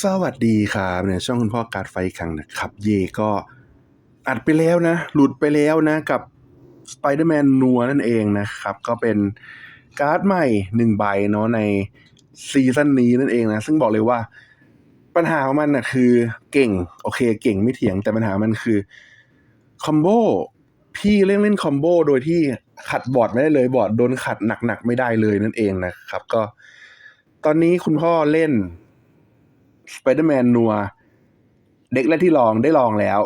สวัสดีครับเนี่ยช่องคุณพ่อการดไฟขังนะครับ เย่ก็อัดไปแล้วนะ หลุดไปแล้วนะกับ Spider-Man นัวนั่นเองนะครับ ก็เป็นการ์ดใหม่หนึ่งใบเนาะในซีซั่นนี้นั่นเองนะ ซึ่งบอกเลยว่า ปัญหาของมันนะคือเก่ง โอเค เก่งไม่เถียงแต่ปัญหามันคือคอมโบพี่เล่นเล่นคอมโบโดยที่ขัดบอร์ดไม่ได้เลยบอร์ดโดนขัดหนักๆไม่ได้เลยนั่นเองนะครับ ก็ ตอนนี้คุณพ่อเล่น Spider-Man นัว เด็กแรกที่ลองได้ลองแล้ว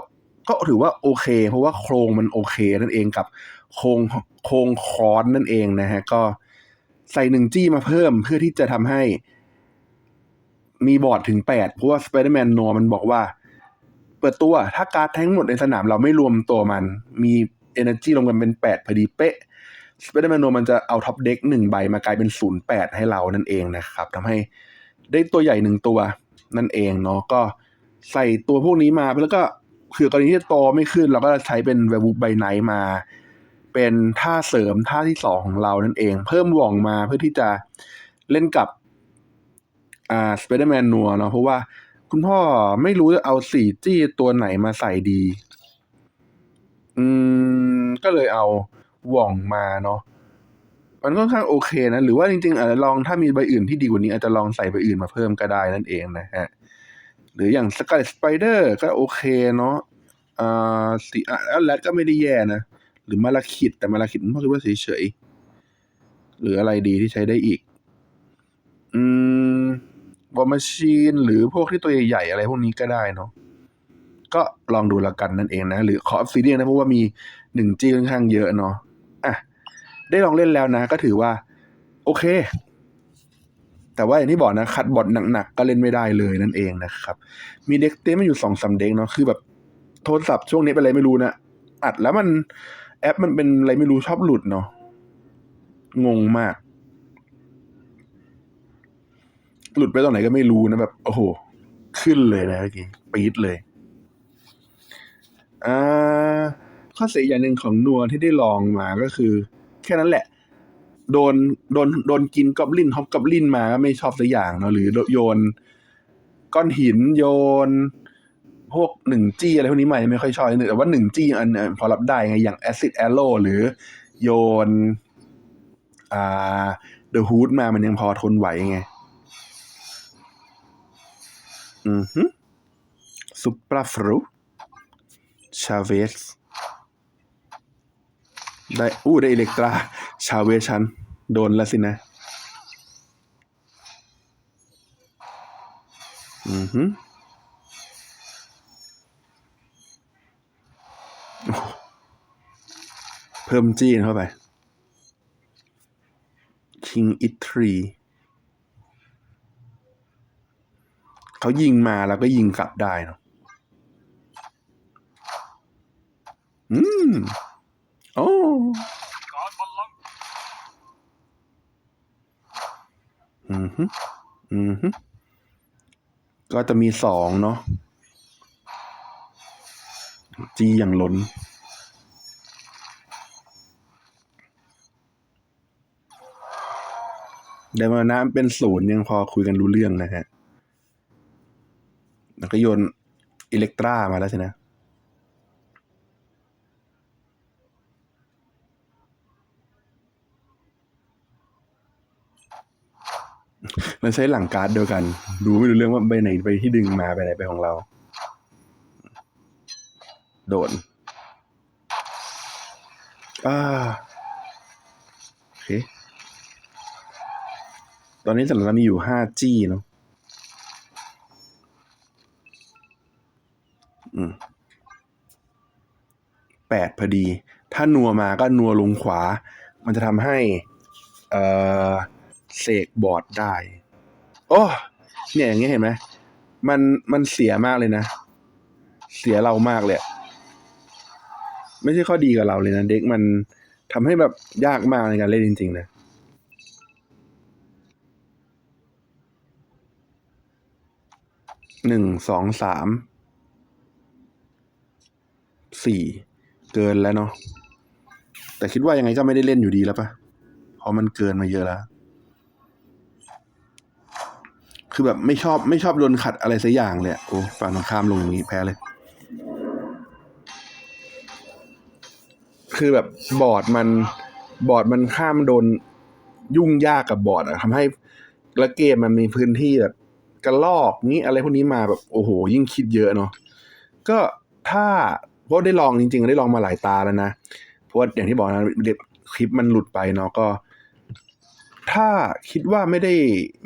ก็ถือว่าโอเค เพราะว่าโครงมันโอเคนั่นเองกับโครงโครงคอนนั่นเองนะฮะ ก็ใส่หนึ่งจี้มาเพิ่มเพื่อที่จะทำให้มีบอร์ดถึงแปดเพราะว่า Spider-Man นัวมันบอกว่า เปิดตัวถ้าการ์ดทั้งหมดในสนามเราไม่รวมตัวมัน มี Energy รวมกันเป็นแปดพอดีเป๊ะ Spider-Man นัวมันจะเอาท็อปเด็กหนึ่งใบมากลายเป็นศูนย์แปดให้เรานั่นเองนะครับทำให้ได้ตัวใหญ่หนึ่งตัว นั่นเองเนาะก็ใส่ตัวพวกนี้มาแล้วก็เผื่อกรณีที่โตไม่ขึ้น เราก็จะใช้เป็นแวร์บูไบไนท์มา เป็นท่าเสริมท่าที่สองของเรานั่นเอง เพิ่มหว่องมาเพื่อที่จะเล่นกับอ่าสไปเดอร์แมนนัวเนาะเพราะว่าคุณพ่อไม่รู้จะเอาสี่จี้ตัวไหนมาใส่ดี อืม ก็เลยเอาหว่องมาเนาะ มันค่อนข้างโอเคนะ หรือว่าจริงๆอาจจะลองถ้ามีใบอื่นที่ดีกว่านี้อาจจะลองใส่ใบอื่นมาเพิ่มก็ได้นั่นเองนะฮะ หรืออย่างสกายสไปเดอร์ก็โอเคเนาะอ่าสีอะแรดก็ไม่ได้แย่นะ หรือมาลาคิดแต่มาลาคิดผมคิดว่าเฉยๆหรืออะไรดีที่ใช้ได้อีก อืมบอมชีนหรือพวกที่ตัวใหญ่ๆอะไรพวกนี้ก็ได้เนาะก็ลองดูละกันนั่นเองนะ หรือขออฟซิเดียนะเพราะว่ามีหนึ่งจีค่อนข้างเยอะเนาะ ได้ลองเล่นแล้วนะ ก็ถือว่า โอเค แต่ว่าอย่างที่บอกนะคัดบอทหนักๆก็เล่นไม่ได้เลยนั่นเองนะครับ มีเด็กเต้มาอยู่สองสามเด็กเนาะคือแบบโทรศัพท์ช่วงนี้เป็นอะไรไม่รู้นะอัดแล้วมันแอปมันเป็นอะไรไม่รู้ชอบหลุดเนาะงงมาก หลุดไปตอนไหนก็ไม่รู้นะแบบ โอ้โห ขึ้นเลยนะเมื่อกี้ปี๊ดเลยอ่าข้อเสียอย่างหนึ่งของนัวที่ได้ลองมาก็คือ แค่นั้นแหละ โดนโดนโดนกินกอบลินฮอปกอบลินมาก็ไม่ชอบสักอย่างเนาะหรือโยน ก้อนหินโยน พวกหนึ่งจี้อะไรพวกนี้ใหม่ไม่ค่อยชอบแต่ว่าหนึ่งจี้อันเนี้ยพอรับได้ไงอย่างแอซิดแอโร่หรือโยนอ่าเดอะฮูดมามันยังพอทนไหวไง อือฮึซุปเปอร์ฟรูชาเวส ได้อู้ได้อิเล็กตราชาเวชัน โดนแล้วสินะ อือฮึโอ้โหเพิ่มจีนเข้าไป King It Tree เขายิงมาแล้วก็ยิงกลับได้เนาะอืม โอ้การบัลลังก์อือฮึอือฮึก็จะมีสองเนาะจีอย่างล้น เดมานะเป็นศูนย์ยังพอคุยกันรู้เรื่องนะฮะแล้วก็โยนอิเล็กตรามาแล้วสินะมั นใช้หลังการ์ดเดียวกัน ดูไม่รู้เรื่องว่าใบไหนไปที่ดึงมาไปไหนไปของเรา โดนอ่าโอเค ตอนนี้สำหรับเรามีอยู่ห้าจี้เนาะอืมแปดพอดี ถ้านัวมาก็นัวลงขวา มันจะทำให้ เอ่อ เสกบอร์ดได้ โอ้เนี่ยอย่างเงี้ยเห็นไหมมันมันเสียมากเลยนะ เสียเรามากเลย ไม่ใช่ข้อดีกับเราเลยนะ เด็กมันทำให้แบบยากมากในการเล่นจริงๆนะหนึ่งสองสามสี่เกินแล้วเนาะแต่คิดว่ายังไงก็ไม่ได้เล่นอยู่ดีแล้วปะเพราะมันเกินมาเยอะแล้ว คือแบบไม่ชอบไม่ชอบโดนขัดอะไรสักอย่างเลยโอ้ฝั่งตรงข้ามลงอย่างนี้แพ้เลย คือแบบบอร์ดมันบอร์ดมันข้ามโดนยุ่งยากกับบอร์ดอะทำให้แล้วเกมมันมีพื้นที่แบบกระลอกนี้อะไรพวกนี้มาแบบโอ้โห ยิ่งคิดเยอะเนาะก็ถ้าเพราะได้ลองจริง ๆ ได้ลองมาหลายตาแล้วนะเพราะว่าอย่างที่บอกนะเด็กคลิปมันหลุดไปเนาะก็ ถ้าคิดว่าไม่ได้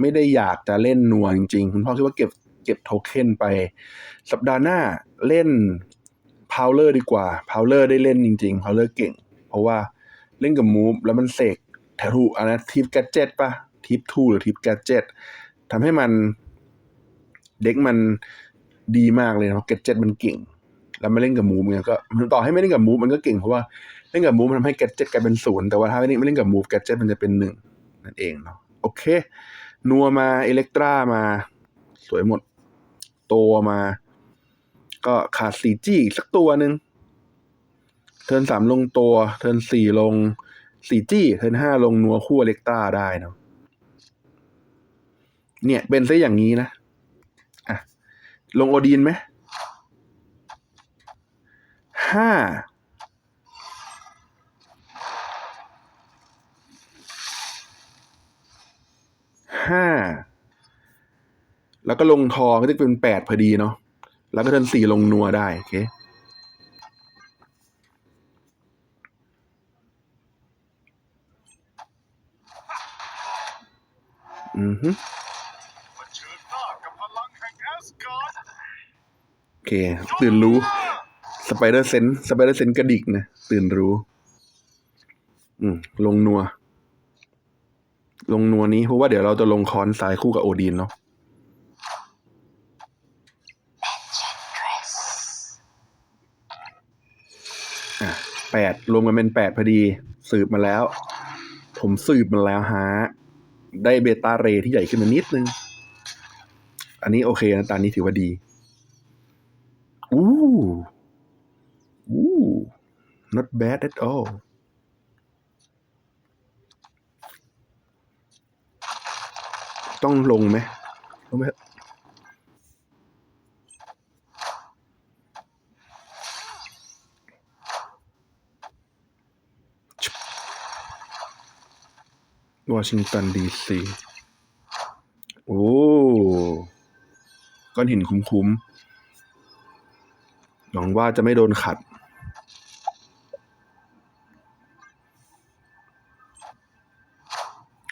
ไม่ได้อยากจะเล่นนัวจริงๆ คุณพ่อคิดว่าเก็บเก็บโทเค็นไป สัปดาห์หน้าเล่นพาวเลอร์ดีกว่าพาวเลอร์ได้เล่นจริงๆพาวเลอร์เก่ง เพราะว่าเล่นกับมูฟแล้วมันเสกแถวถูอันนะทิปแกจ็ตปะทิปทูหรือทิปแกจ็ตทำให้มันเด็กมันดีมากเลยนะเพราะแกจ็ตมันเก่ง แล้วมาเล่นกับมูฟเนี่ยก็ต่อให้ไม่เล่นกับมูฟมันก็เก่งเพราะว่าเล่นกับมูฟมันทำให้แกจ็ตกลายเป็นศูนย์แต่ว่าถ้าไม่เล่นกับมูฟแกจ็ตมันจะเป็นหนึ่ง นั่นเองเนาะโอเค นัวมาอิเล็กตรามา สวยหมดโตมา ก็ขาดสีจี้สักตัวหนึ่งเทินสามลงตัว เทินสี่ลงสีจี้ เทินห้าลงนัวคู่อิเล็กตราได้เนาะเนี่ยเป็นซะอย่างนี้นะอะลงโอดีนไหมห้า ห้าแล้วก็ลงทองก็จะเป็นแปดพอดีเนาะแล้วก็เทิร์นสี่ลงนัวได้โอเคอือฮึเผชิญหน้ากับพลังแห่งแอสการ์ดโอเค ตื่นรู้ สไปเดอร์เซนสไปเดอร์เซนกระดิกนะ ตื่นรู้ อืม ลงนัว ลงนัวนี้เพราะว่าเดี๋ยวเราจะลงคอนสายคู่กับโอดีนเนาะแปดรวมกันเป็นแปดพอดี สืบมาแล้ว ผมสืบมาแล้วฮะ ได้เบต้าเรที่ใหญ่ขึ้นมานิดนึง อันนี้โอเคนะตอนนี้ถือว่าดี อู้อู้ not bad at all ต้องลงไหมลงไหมวอชิงตันดีซี โอ้ ก้อนหินคุ้มๆ หวังว่าจะไม่โดนขัด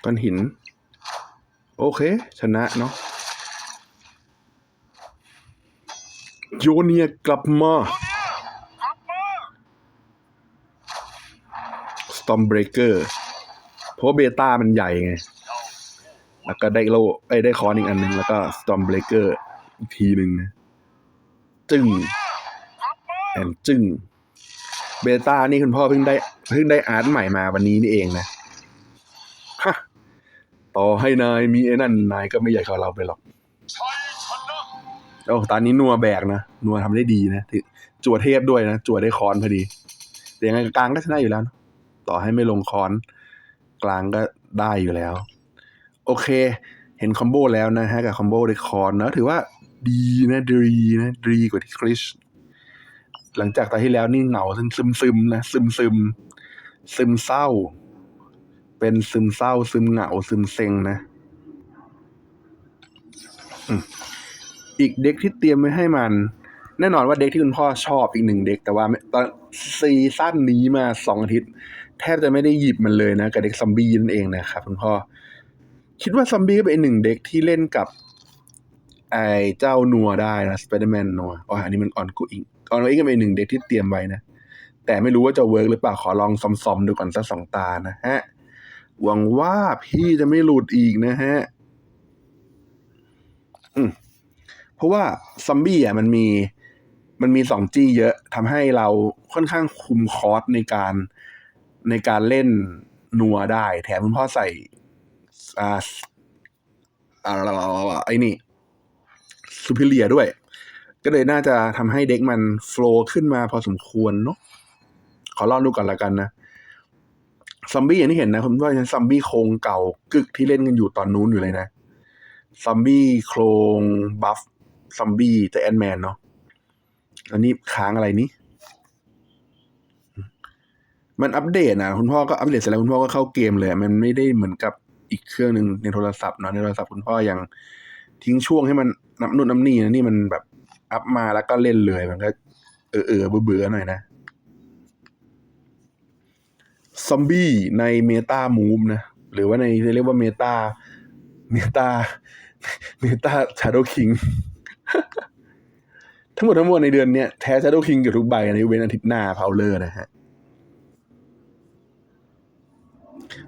ก้อนหิน โอเค ชนะเนาะโยเนียกลับมากลับมา Stormbreaker เพราะเบต้ามันใหญ่ไง แล้วก็ได้โลไอ้ได้คอนอีกอันหนึ่งแล้วก็ Stormbreaker อีกทีหนึ่งนะจึงแอนจึงเบต้านี่คุณพ่อเพิ่งได้เพิ่งได้อาร์ตใหม่มาวันนี้นี่เองนะ ต่อให้นายมีไอ้นั่นนายก็ไม่ใหญ่กว่าเราไปหรอกโอ้ตอนนี้นัวแบกนะนัวทำได้ดีนะจั่วเทพด้วยนะจั่วได้คอนพอดีแต่ยังไงกลางก็ชนะอยู่แล้วนะต่อให้ไม่ลงคอน กลางก็ได้อยู่แล้ว โอเค เห็นคอมโบแล้วนะฮะกับคอมโบได้คอนนะถือว่าดีนะดีนะดีกว่าที่คริสหลังจากตอนที่แล้วนี่เหงาซึมซึมนะซึมซึมซึมเศร้า เป็นซึมเศร้า ซึมเหงา ซึมเซ็งนะ อีกเด็กที่เตรียมไว้ให้มัน แน่นอนว่าเด็กที่คุณพ่อชอบอีกหนึ่งเด็กแต่ว่าตอนซีซั่นนี้มาสองอาทิตย์ แทบจะไม่ได้หยิบมันเลยนะกับเด็กซอมบี้นั่นเองนะครับคุณพ่อ คิดว่าซอมบี้ก็เป็นอีกหนึ่งเด็กที่เล่นกับ ไอ้เจ้านัวได้นะสไปเดอร์แมนนัวอ๋ออันนี้มันออนกูอิงออนกูอิงก็เป็นหนึ่งเด็กที่เตรียมไว้นะแต่ไม่รู้ว่าจะเวิร์กหรือเปล่าขอลองซอมๆดูก่อนสักสองตานะฮะ หวังว่าพี่จะไม่หลุดอีกนะฮะเพราะว่าซอมบี้อะมันมี มันมีสองจี้เยอะทำให้เราค่อนข้างคุมคอร์สในการในการเล่นนัวได้ แถมคุณพ่อใส่อ่าอ่าไอ้นี่ซูเปอร์เลียด้วย ก็เลยน่าจะทำให้เด็กมันโฟล์ขึ้นมาพอสมควรเนาะขอลองดูก่อนละกันนะ ซอมบี้อย่างที่เห็นนะผมว่ายังซอมบี้โครงเก่ากึกที่เล่นกันอยู่ตอนนู้นอยู่เลยนะซอมบี้โครงบัฟซอมบี้แต่แอนแมนเนาะอันนี้ค้างอะไรนี้มันอัปเดตนะคุณพ่อก็อัปเดตเสร็จแล้วคุณพ่อก็เข้าเกมเลย มันไม่ได้เหมือนกับอีกเครื่องหนึ่งในโทรศัพท์เนาะในโทรศัพท์คุณพ่อยังทิ้งช่วงให้มันนับนู่นนับนี่นะนี่มันแบบอัพมาแล้วก็เล่นเลยมันก็เออเออเบื่อๆหน่อยนะ ซอมบี้ในเมตามูฟนะ หรือว่าในเรียกว่าเมตาเมตาเมตาชาร์โดคิงทั้งหมดทั้งมวลในเดือนเนี้ยแท้ชาร์โดคิงกับทุกใบในเว้นอาทิตย์หน้าพาวเลอร์นะฮะ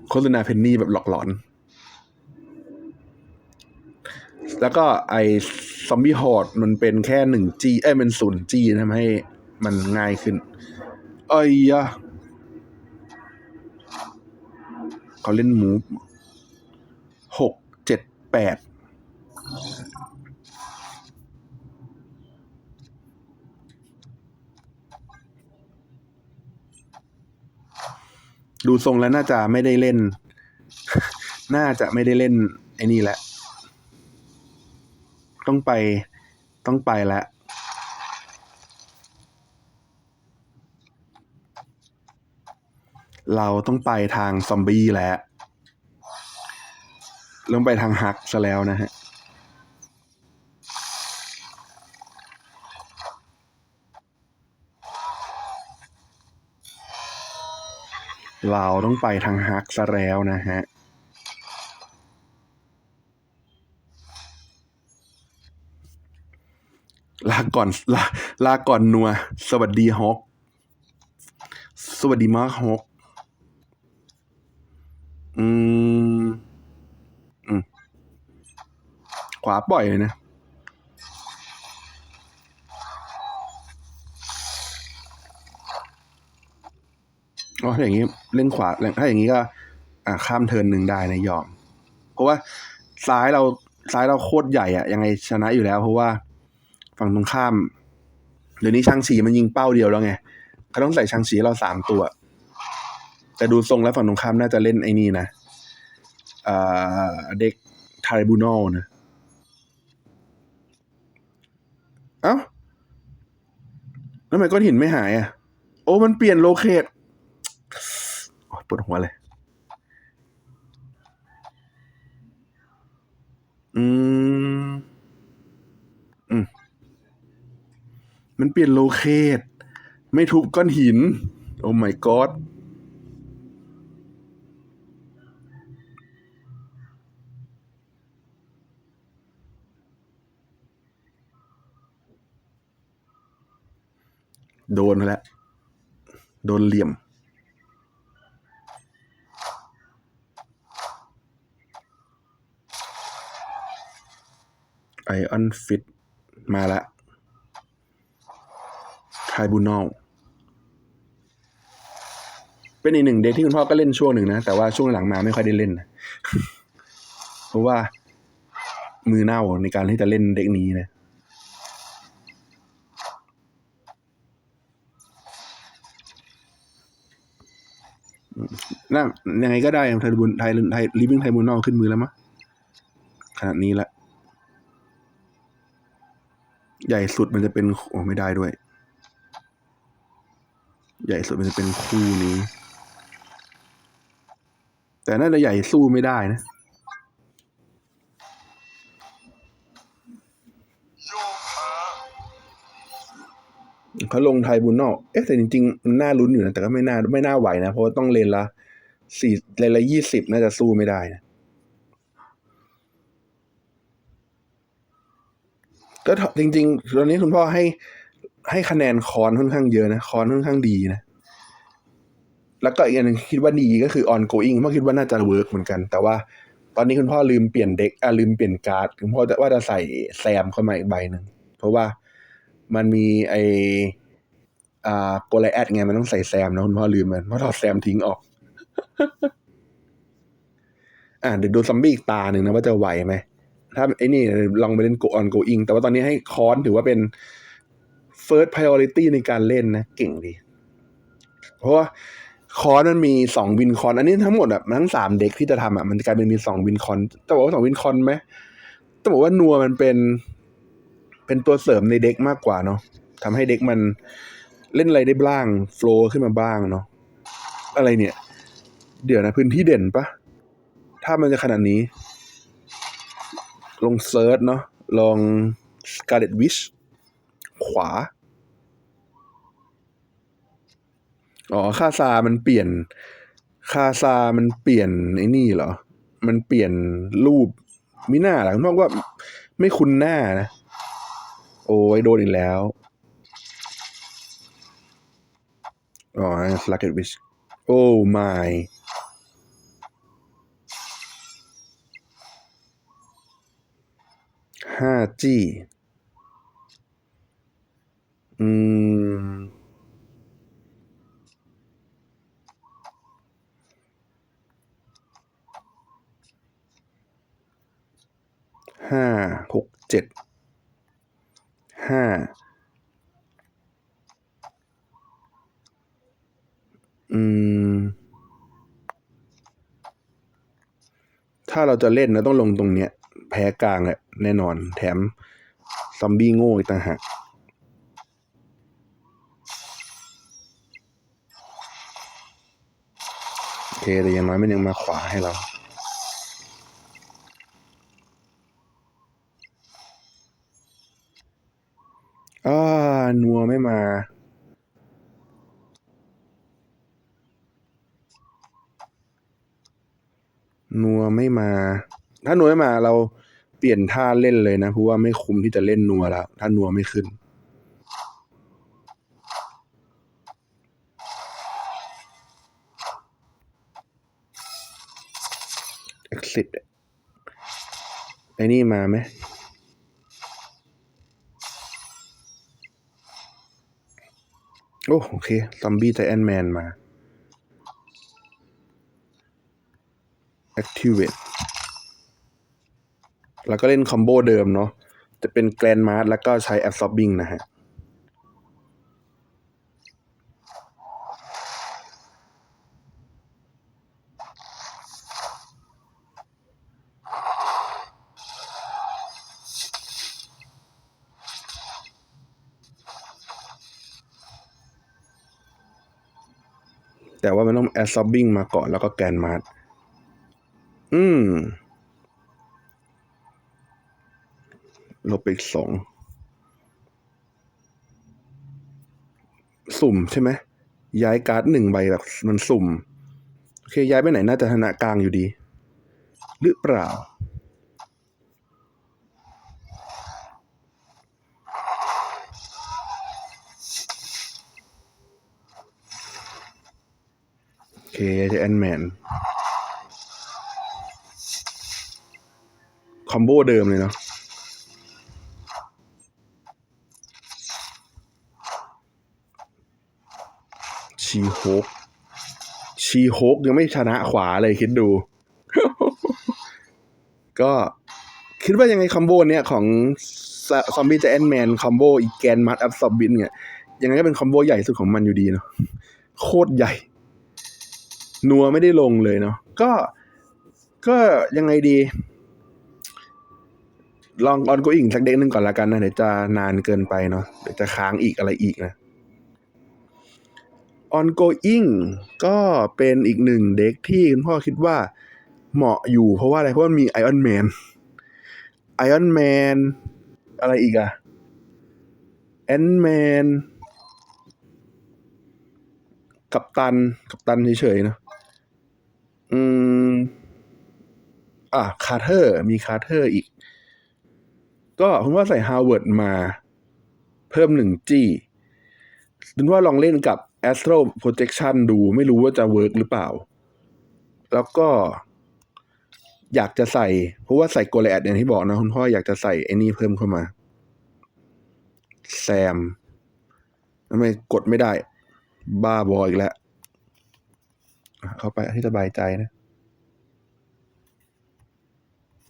โฆษณาเพนนี่แบบหลอกหลอน แล้วก็ไอซอมบี้ฮอดมันเป็นแค่หนึ่งจีเอ้ยมันศูนย์จีทำให้มันง่ายขึ้น เอ้ยอะ เขาเล่นมูฟหกเจ็ดแปดดูทรงแล้วน่าจะไม่ได้เล่น น่าจะไม่ได้เล่นไอ้นี่แหละ ต้องไป ต้องไปแล้ว เราต้องไปทางซอมบี้แล้วต้องไปทางฮักซะแล้วนะฮะเราต้องไปทางฮักซะแล้วนะฮะ ลาก่อนลาลาก่อนนัว สวัสดีฮอก สวัสดีมากฮอก อืม อืม ขวาปล่อยเลยนะ อ๋อถ้าอย่างนี้เล่นขวาถ้าอย่างนี้ก็ อ่าข้ามเทินหนึ่งได้นะยอม เพราะว่าซ้ายเราซ้ายเราโคตรใหญ่อะยังไงชนะอยู่แล้ว เพราะว่าฝั่งตรงข้าม เดี๋ยวนี้ช่างฉีมันยิงเป้าเดียวแล้วไงเขาต้องใส่ช่างฉีเราสามตัว แต่ดูทรงแล้วฝั่งตรงข้ามน่าจะเล่นไอ้นี่นะเด็กทาริบูนอลนะ เอ้าแล้วทำไมก้อนหินไม่หายอะ โอ้มันเปลี่ยนโลเคตปวดหัวเลย อืม อืม มันเปลี่ยนโลเคตไม่ทุบก้อนหิน โอ้ my god โดนแล้ว โดนเหลี่ยม ไอออนฟิต มาละไทบูนอลเป็นอีกหนึ่งเด็กที่คุณพ่อก็เล่นช่วงหนึ่งนะ แต่ว่าช่วงหลังมาไม่ค่อยได้เล่นนะเพราะว่ามือเน่าในการที่จะเล่นเด็กนี้นะ นั่งยังไงก็ได้ไทยบุญไทยไทยลิฟวิ่งไทยบุญนอกขึ้นมือแล้วมั้งขนาดนี้ละ ใหญ่สุดมันจะเป็นโอ้ไม่ได้ด้วย ใหญ่สุดมันจะเป็นคู่นี้ แต่น่าจะใหญ่สู้ไม่ได้นะ เขาลงไทยบุญนอก เอ๊ะแต่จริงๆมันน่าลุ้นอยู่นะแต่ก็ไม่น่าไม่น่าไหวนะเพราะว่าต้องเลนละสี่เลนละยี่สิบน่าจะสู้ไม่ได้นะก็จริง ๆ ตอนนี้คุณพ่อให้ให้คะแนนคอนค่อนข้างเยอะนะคอนค่อนข้างดีนะ แล้วก็อีกอันหนึงคิดว่าดีก็คือ on going พ่อคิดว่าน่าจะเวิร์กเหมือนกัน แต่ว่าตอนนี้คุณพ่อลืมเปลี่ยนเด็กอะลืมเปลี่ยนการ์ดคุณพ่อว่าจะใส่แซมเข้ามาอีกใบหนึ่งเพราะว่า มันมีไออ่าโกลแอดไงมันต้องใส่แซมนะคุณพ่อลืมมันเพราะถอดแซมทิ้งออก อ่าเดี๋ยวดูซัมบี้อีกตาหนึ่งนะว่าจะไหวไหมถ้าไอ้นี่ลองไปเล่น go on going แต่ว่าตอนนี้ให้คอนถือว่าเป็น first priority ในการเล่นนะ เก่งดี เพราะว่าคอนมันมีสองวินคอนอันนี้ทั้งหมดแบบทั้งสามเด็กที่จะทำอะมันกลายเป็นมีสองวินคอนจะบอกว่าสองวินคอนไหมต้องบอกว่านัวมันเป็น เป็นตัวเสริมในเด็กมากกว่าเนาะทำให้เด็กมันเล่นอะไรได้บ้างโฟล์ขึ้นมาบ้างเนาะอะไรเนี่ย เดี๋ยวนะพื้นที่เด่นปะถ้ามันจะขนาดนี้ ลงเซิร์ชเนาะลอง Scarlet Witch ขวา อ๋อ ค่าซามันเปลี่ยน ค่าซามันเปลี่ยนไอ้นี่เหรอ มันเปลี่ยนรูปมิน่าหลังนอกว่าไม่คุ้นหน้านะ โอ้ยโดนอีกแล้ว อ๋อ Scarlet Witch โอ้ my ห้าจีอืมห้าหกเจ็ด ห้าอืม ถ้าเราจะเล่นนะต้องลงตรงเนี้ย แพ้กลางแหละแน่นอน แถมซอมบี้โง่อีกต่างหากโอเคแต่ย่างน้อยมันยังมาขวาให้เรา อ่านัวไม่มา นัวไม่มา ถ้านัวไม่มาเราเปลี่ยนท่าเล่นเลยนะเพราะว่าไม่คุ้มที่จะเล่นนัวแล้ว ถ้านัวไม่ขึ้น exit ไอ้นี่มาไหม โอ้โอเค ซอมบี้ไทแอนแมนมา activate แล้วก็เล่นคอมโบเดิมเนาะ จะเป็นแกรนมาร์แล้วก็ใช้ absorbing นะฮะ แต่ว่ามันต้อง absorbing มาก่อนแล้วก็แกนมาร์อืมลบไปสอง สุ่มใช่ไหม ย้ายการ์ดหนึ่งใบแบบมันสุ่ม โอเค ย้ายไปไหนน่าจะธนากลางอยู่ดี หรือเปล่า แอนแมนคอมโบเดิมเลยเนาะชีโฮกชีโฮกยังไม่ชนะขวาเลยคิดดู ก็คิดว่ายังไงคอมโบเนี้ยของซอมบี้จะแอนแมนคอมโบอีแกนมัดอัพซอบบินเนี่ยยังไงก็เป็นคอมโบใหญ่สุดของมันอยู่ดีเนาะโคตรใหญ่ นัวไม่ได้ลงเลยเนาะก็ก็ยังไงดี ลองออนก็อิงสักเด็กหนึ่งก่อนละกันนะเดี๋ยวจะนานเกินไปเนาะเดี๋ยวจะค้างอีกอะไรอีกนะ ongoing ก็เป็นอีกหนึ่งเด็กที่คุณพ่อคิดว่าเหมาะอยู่เพราะว่าอะไรเพราะมันมี Iron Man Iron Man อะไรอีกอะ Ant Man กัปตัน กัปตันเฉยๆเนอะ อืม อะคาร์เทอร์ มีคาร์เทอร์อีก ก็คุณว่าใส่ฮาวเวิร์ดมา เพิ่มหนึ่งจี้คุณว่าลองเล่นกับ Astral Projection ดูไม่รู้ว่าจะเวิร์กหรือเปล่า แล้วก็อยากจะใส่ เพราะว่าใส่โกลแอดอย่างที่บอกนะ คุณพ่ออยากจะใส่ไอ้นี่เพิ่มเข้ามา แซมทำไมกดไม่ได้ บ้าบออีกแล้ว เข้าไปที่สบายใจนะ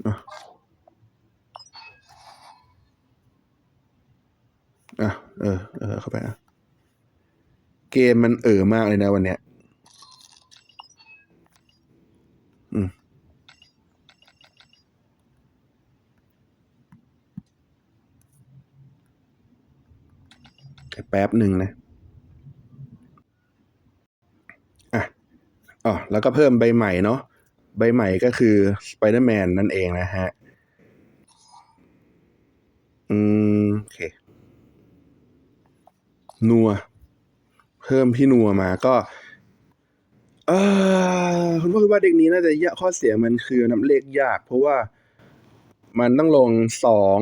อะอะเออเออเข้าไปอะเกมมันเออมากเลยนะวันเนี้ยอืมแป๊บหนึ่งนะ แล้วก็เพิ่มใบใหม่เนาะใบใหม่ก็คือ Spider-Man นั่นเองนะฮะ อืม โอเค นัว เพิ่มพี่นัวมาก็ เออคุณพ่อคิดว่าเด็กนี้น่าจะยากข้อเสียมันคือนับเลขยาก เพราะว่ามันต้องลงสอง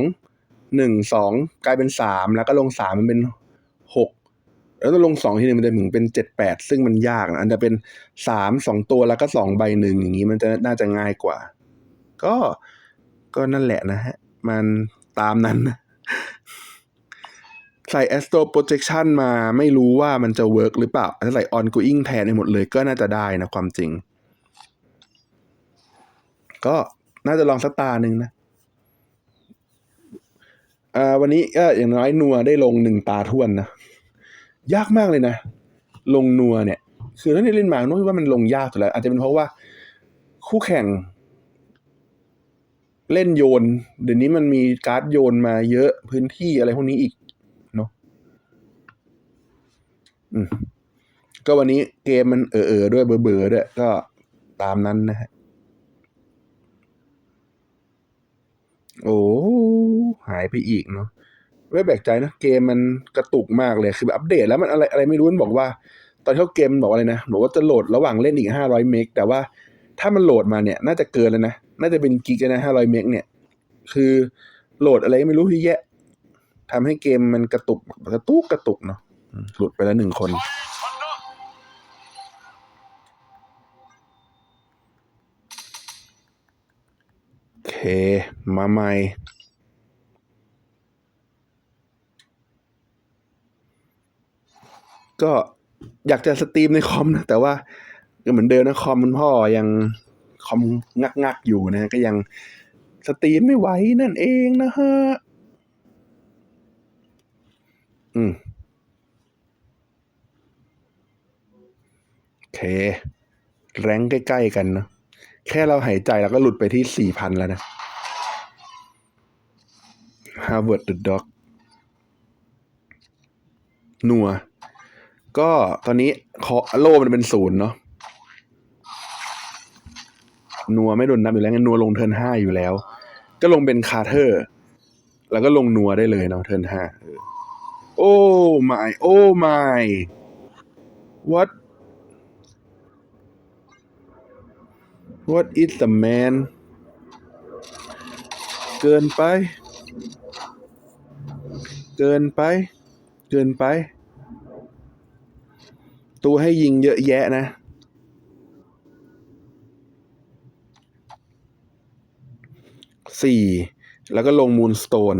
หนึ่งสองกลายเป็นสามแล้วก็ลงสามมันเป็นหก แล้วต้องลงสองทีนึงมันจะถึงเป็นเจ็ดแปดซึ่งมันยากนะอันจะเป็นสามสองตัวแล้วก็สองใบหนึ่งอย่างนี้มันจะน่าจะง่ายกว่า ก็ก็นั่นแหละนะฮะ มันตามนั้นนะใส่ Astro Projection มาไม่รู้ว่ามันจะเวิร์กหรือเปล่าถ้าใส่ Ongoing แทนในหมดเลยก็น่าจะได้นะความจริง ก็น่าจะลองสักตาหนึ่งนะอ่าวันนี้ก็อย่างน้อยนัวได้ลงหนึ่งตาท่วนนะ ยากมากเลยนะ ลงนัวเนี่ย คือถ้านี่เล่นมาโน้ตว่ามันลงยากสุดแล้ว อาจจะเป็นเพราะว่าคู่แข่ง เล่นโยน เดี๋ยวนี้มันมีการ์ดโยนมาเยอะพื้นที่อะไรพวกนี้อีกเนาะอืมก็วันนี้เกมมันเออเออๆด้วยเบอเบอๆด้วยก็ตามนั้นนะฮะโอ้หายไปอีกเนาะ ไม่แปลกใจนะเกมมันกระตุกมากเลยคืออัปเดตแล้วมันอะไรอะไรไม่รู้มันบอกว่า ตอนเข้าเกมมันบอกอะไรนะบอกว่าจะโหลดระหว่างเล่นอีกห้าร้อยเมกแต่ว่าถ้ามันโหลดมาเนี่ย น่าจะเกินแล้วนะน่าจะเป็นกิกนะห้าร้อยเมกเนี่ย คือโหลดอะไรไม่รู้ที่แยะทำให้เกมมันกระตุกกระตุกกระตุกเนาะหลุดไปแล้วหนึ่งคนโอเค มาใหม่ ก็อยากจะสตรีมในคอมนะแต่ว่าก็เหมือนเดิมนะคอมมันพ่อยังคอมงักงักอยู่นะก็ยังสตรีมไม่ไหวนั่นเองนะฮะอืมโอเค แรงใกล้ ๆ กันเนะแค่เราหายใจเราก็หลุดไปที่สี่พันแล้วนะ Harvard the Dog นัว ก็ตอนนี้เคาะโล่มันเป็นศูนย์เนาะนัวไม่โดนนับอยู่แล้วงั้นนัวลงเทิร์นห้าอยู่แล้ว ก็ลงเป็นคาร์เทอร์ แล้วก็ลงนัวได้เลยเนาะเทิร์นห้าโอ้ my โอ้ my what what is the man เกินไป เกินไป เกินไป ตัวให้ยิงเยอะแยะนะ สี่ แล้วก็ลงมูนสโตน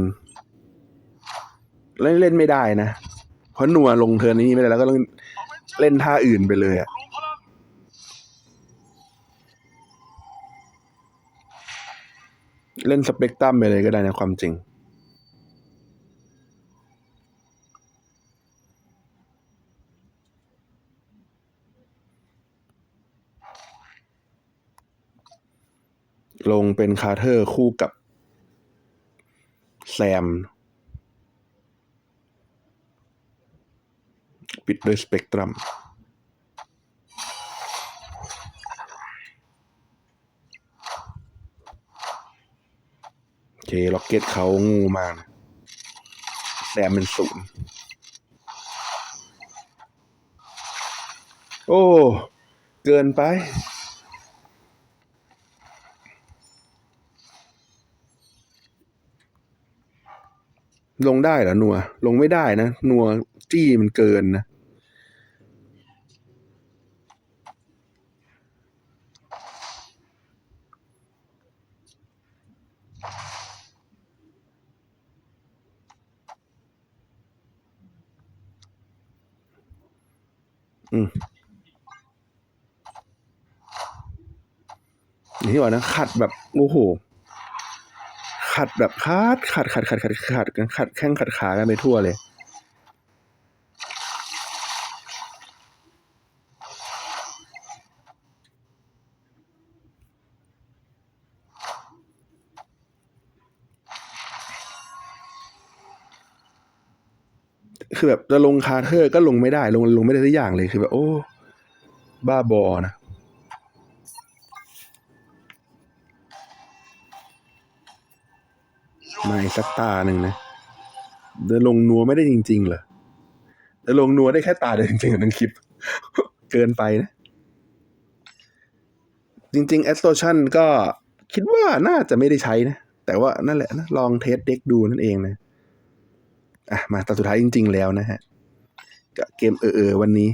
เล่นเล่นไม่ได้นะ เพราะหนัวลงเทิร์นนี้ไม่ได้แล้วก็ต้องเล่นท่าอื่นไปเลยอะเล่นสเปกตรัมไปเลยก็ได้นะความจริง ลงเป็นคาร์เทอร์คู่กับแซม ปิดด้วยสเปกตรัมโอเคล็อกเก็ตเขางูมากนะแซมเป็นศูนย์โอ้ เกินไป ลงได้เหรอนัว ลงไม่ได้นะ นัวจี้มันเกินนะ อืมอย่างที่บอกนะ ขัดแบบ โอ้โห ขัดแบบขัดขัดขัดขัดขัดขัดกันขัดแข้งขัดขากันไปทั่วเลย คือแบบจะลงคาเทอร์ก็ลงไม่ได้ ลงลงไม่ได้ทุกอย่างเลยคือแบบโอ้ บ้าบอนะ มาอีกสักตาหนึ่งนะเดินลงนัวไม่ได้จริง ๆ เหรอเดินลงนัวได้แค่ตาเดียวจริงๆหรอทั้งคลิป เกินไปนะ จริงๆ a s t o r t i o n ก็คิดว่าน่าจะไม่ได้ใช้นะ แต่ว่านั่นแหละนะลองเทสเด็กดูนั่นเองนะ อะ มาตาสุดท้ายจริง ๆ แล้วนะฮะกับเกมเออเออๆวันนี้